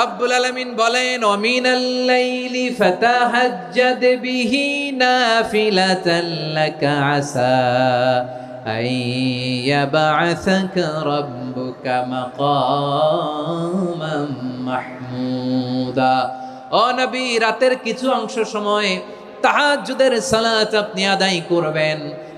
রব্বুল আলামিন বলেন, অমিনাল লাইলি ফাতাহাজ্জাদ বিহি নাফিলাতান লাকা আসা আন ইয়াবআসাকা রাব্বুকা মাকামান মাহমুদা। ও নবী, রাতের কিছু অংশ সময় তাহাজ্জুদের সালাত আপনি আদায় করবেন।